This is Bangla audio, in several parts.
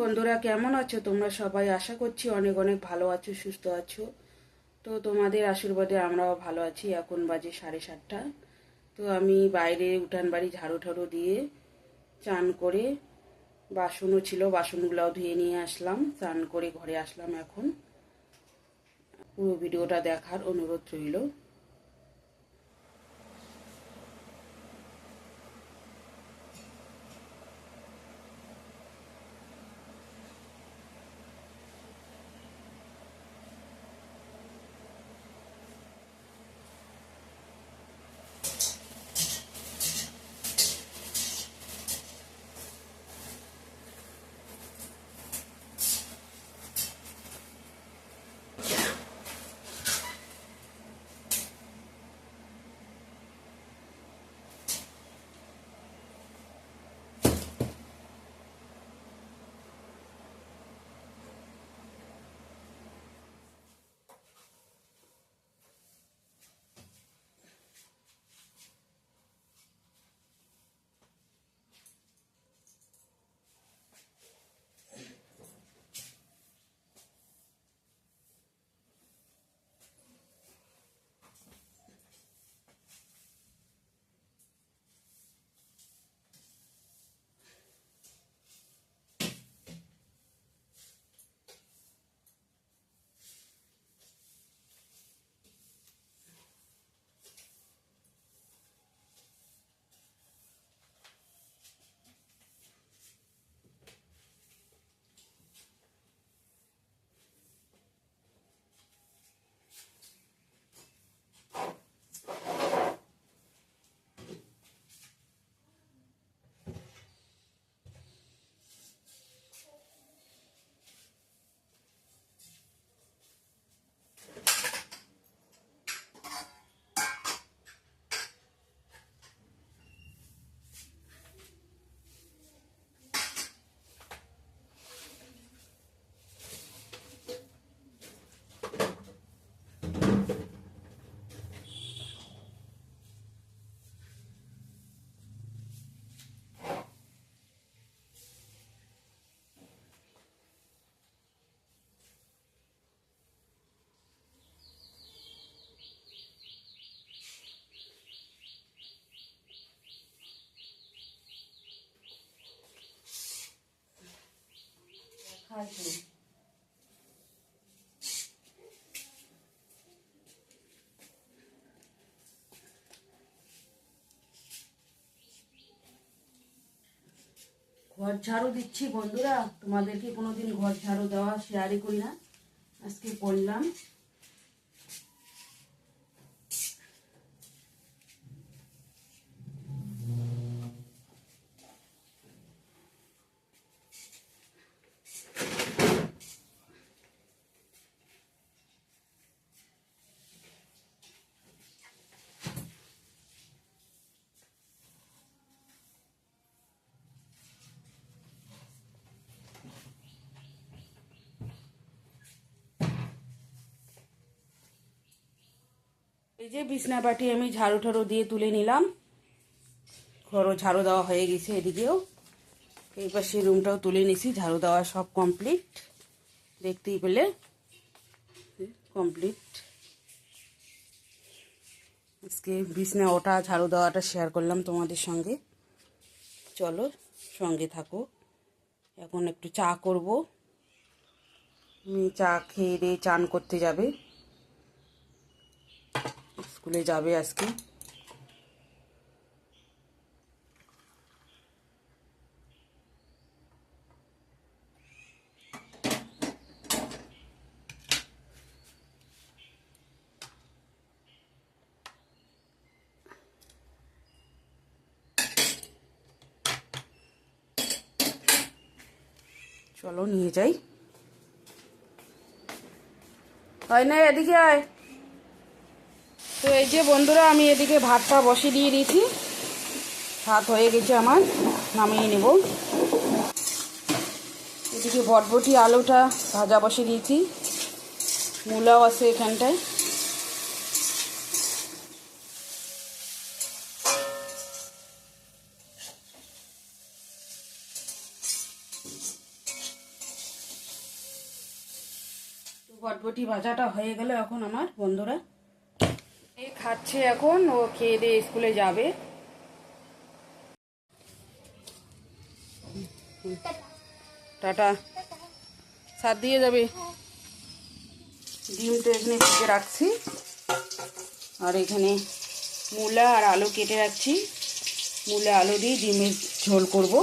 বন্ধুরা, কেমন আছো? তোমরা সবাই আশা করছি অনেক অনেক ভালো আছো, সুস্থ আছো। তো তোমাদের আশীর্বাদে আমরাও ভালো আছি। এখন বাজে সাড়ে সাতটা। তো আমি বাইরে উঠান বাড়ি ঝাড়ু ঠাড়ু দিয়ে চান করে বাসনও ছিল, বাসনগুলোও ধুয়ে নিয়ে আসলাম। চান করে ঘরে আসলাম এখন। পুরো ভিডিওটা দেখার অনুরোধ রইল। ঘর ঝাড়ু দিচ্ছি বন্ধুরা। তোমাদেরকে কোনোদিন ঘর ঝাড়ু দেওয়া শেয়ারই করি না। আজকে করলাম এই যে বিছনা পাটি আমি ঝাড়ু ঠাড়ু দিয়ে তুলে নিলাম। ঘরও ঝাড়ু দেওয়া হয়ে গেছে এদিকেও। এই পাশে রুমটাও তুলে নিছি, ঝাড়ু দেওয়া সব কমপ্লিট দেখতেই পেলে কমপ্লিট আজকে বিছনা ওটা, ঝাড়ু দেওয়াটা শেয়ার করলাম তোমাদের সঙ্গে। চলো, সঙ্গে থাকো। এখন একটু চা করব। চা খেয়ে দিয়ে চান করতে যাবে। স্কুলে যাবে আজকে চলো নিয়ে যাই হয় না এদিকে আয় তো এই যে বন্ধুরা, আমি এদিকে ভাতটা বসিয়ে দিয়ে দিয়েছি। ভাত হয়ে গেছে আমার, নামিয়ে নেব। এদিকে ভটভটি আলুটা ভাজা বসিয়ে দিয়েছি। মূলাও আছে এখানটায়। বটবটি ভাজাটা হয়ে গেলে এখন আমার, বন্ধুরা। খাচ্ছে এখন, ও খেয়ে দিয়ে স্কুলে যাবে। টাটা। সার দিয়ে যাবে। ডিমটা এখানে ভেজে রাখছি। আর এখানে মূলা আর আলু কেটে রাখছি। মূলা, আলু দিয়ে ডিমের ঝোল করব।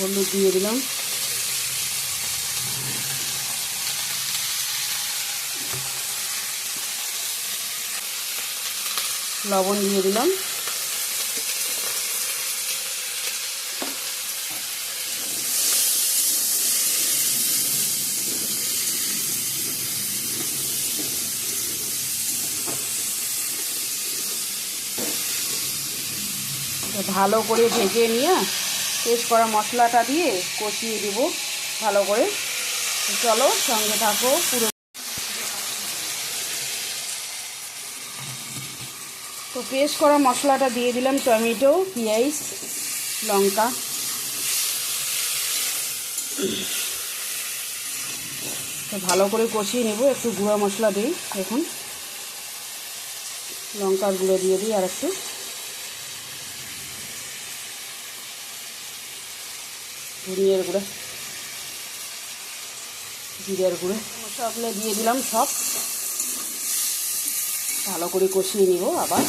হলুদ দিয়ে দিলাম। লবণ দিয়ে দিলাম। ভালো করে ভেজে নিয়ে পেস্ট করা মশলাটা দিয়ে কষিয়ে দেব ভালো করে। চলো সঙ্গে থাকো পুরো। তো পেস্ট করা মশলাটা দিয়ে দিলাম টমেটো, পেঁয়াজ, লঙ্কা। তো ভালো করে কষিয়ে নেব, একটু গুঁড়া মশলা দিই এখন। লঙ্কার গুঁড়ো দিয়ে দিই আর একটু ধনিয়ার গুঁড়ো, জিরের গুঁড়ো মশলা দিয়ে দিলাম সব। ভালো করে কষিয়ে নিব আবার।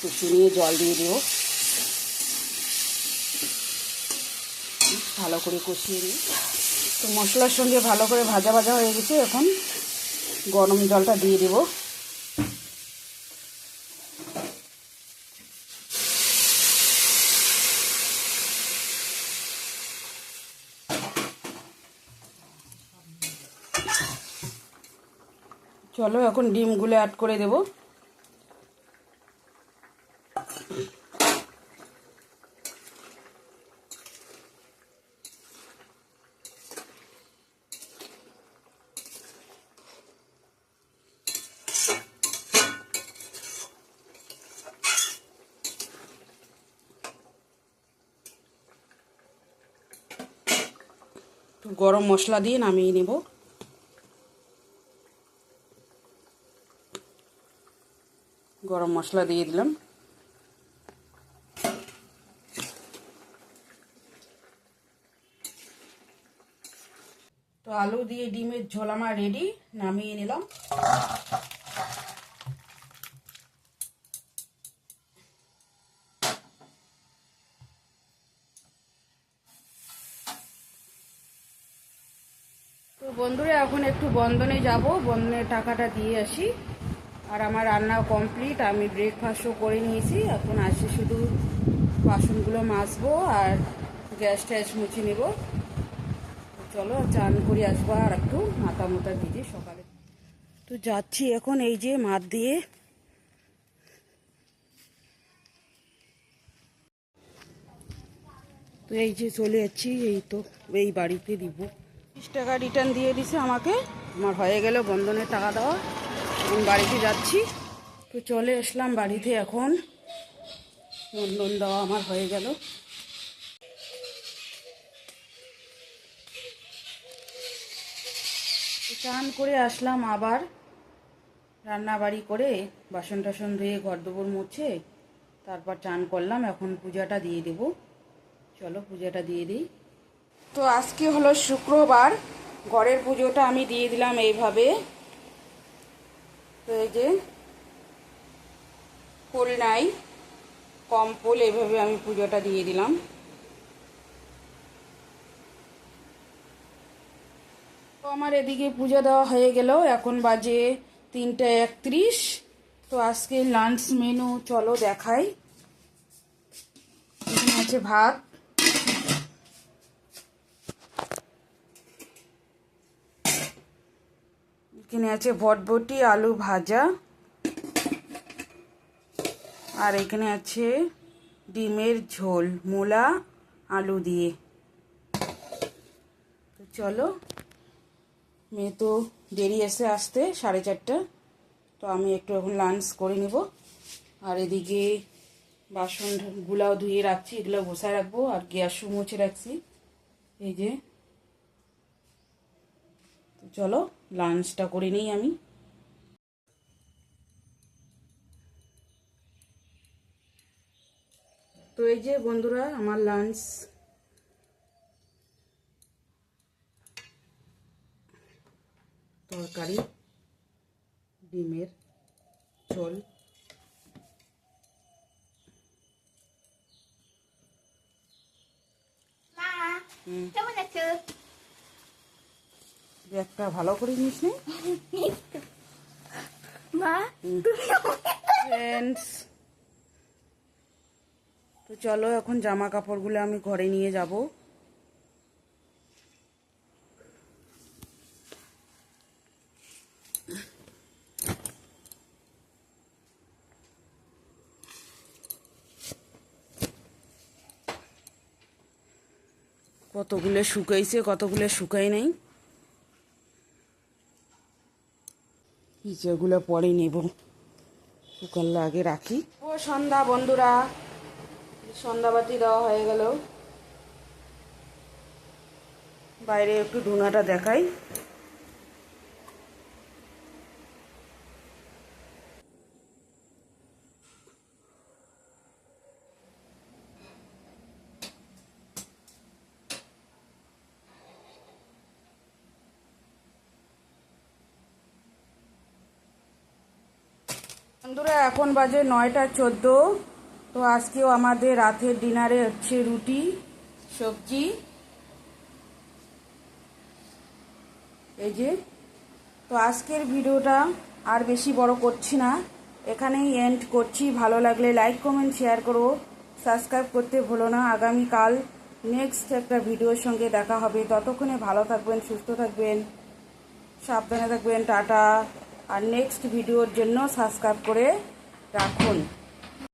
কষিয়ে নিয়ে জল দিয়ে দেব। ভালো করে কষিয়ে নিই। তো মশলার সঙ্গে ভালো করে ভাজা ভাজা হয়ে গেছে, এখন গরম জলটা দিয়ে দেব। চলো এখন ডিমগুলো অ্যাড করে দেব। গরম মশলা দিয়ে নামিয়ে নেব। গরম মশলা দিয়ে দিলাম। তো আলু দিয়ে ডিমের ঝোল আমার রেডি নামিয়ে নিলাম। তো বন্ধুরা, এখন একটু বন্ধনে যাব। বন্ধনের টাকাটা দিয়ে আসি। আর আমার রান্না কমপ্লিট আমি ব্রেকফাস্টও করে নিয়েছি। এখন আসি শুধু বাসনগুলো মাজবো আর গ্যাস ট্যাস মুছে নেব। চলো, চান করে আসব আর একটু মাথা মোটা ভিজে সকালে। তো যাচ্ছি এখন এই যে মাত দিয়ে। তো এই যে চলে যাচ্ছি, এই তো এই বাড়িতে দিব। তিরিশ টাকা রিটার্ন দিয়ে দিছে আমাকে। আমার হয়ে গেল বন্ধনের টাকা দেওয়া। এখন বাড়িতে যাচ্ছি। তো চলে আসলাম বাড়িতে এখন। বন্ধন দেওয়া আমার হয়ে গেল। চান করে আসলাম আবার। রান্না বাড়ি করে বাসন টাসন ধুয়ে ঘর দোবর মুছে তারপর চান করলাম। এখন পূজাটা দিয়ে দেব। চলো পূজাটা দিয়ে দিই। তো আজকে হলো শুক্রবার। ঘরের পুজোটা আমি দিয়ে দিলাম এইভাবে। তো এই যে নাই, কম ফুল এইভাবে আমি পুজোটা দিয়ে দিলাম। তো আমার এদিকে পুজো দেওয়া হয়ে গেল, এখন বাজে তিনটে একত্রিশ। তো আজকে লাঞ্চ মেনু চলো দেখাই। এখানে আছে ভাত এখানে আছে বটবটি আলু ভাজা। আর এখানে আছে ডিমের ঝোল, মূলা, আলু দিয়ে। চলো, মেয়ে তো দেরি এসে আসতে, সাড়ে চারটা। তো আমি একটু এখন লাঞ্চ করে নেব। আর এদিকে বাসন গুলাও ধুয়ে রাখছি, এগুলো বসায় রাখব। আর গ্যাসও মুছে রাখছি। এই যে। চলো লাঞ্চটা করে নিই আমি। তো এই যে বন্ধুরা আমার লাঞ্চ। তরকারি ডিমের ঝোল। মা হুম, কেমন আছো? ব্যাগটা ভালো করে নিস নি। তো চলো এখন জামা কাপড়গুলো আমি ঘরে নিয়ে যাব। কতগুলো শুকাইছে কতগুলো শুকাই নাই। যেগুলো পরে নেব। শুকালে আগে রাখি। ও সন্ধ্যা বন্ধুরা, সন্ধ্যাবাতি দেওয়া হয়ে গেল। বাইরে একটু ধুনাটা দেখাই। বন্ধুরা, এখন বাজে নয়টা চোদ্দ। তো আজকেও আমাদের রাতের ডিনারে হচ্ছে রুটি, সবজি। এই যে, তো আজকের ভিডিওটা আর বেশি বড় করছি না। এখানেই এন্ড করছি। ভালো লাগলে লাইক কমেন্ট শেয়ার করো। সাবস্ক্রাইব করতে ভুলো না। আগামীকাল নেক্সট একটা ভিডিওর সঙ্গে দেখা হবে। ততক্ষণে ভালো থাকবেন, সুস্থ থাকবেন। সাবধানে থাকবেন। টাটা। আর নেক্সট ভিডিওর জন্য সাবস্ক্রাইব করে রাখুন।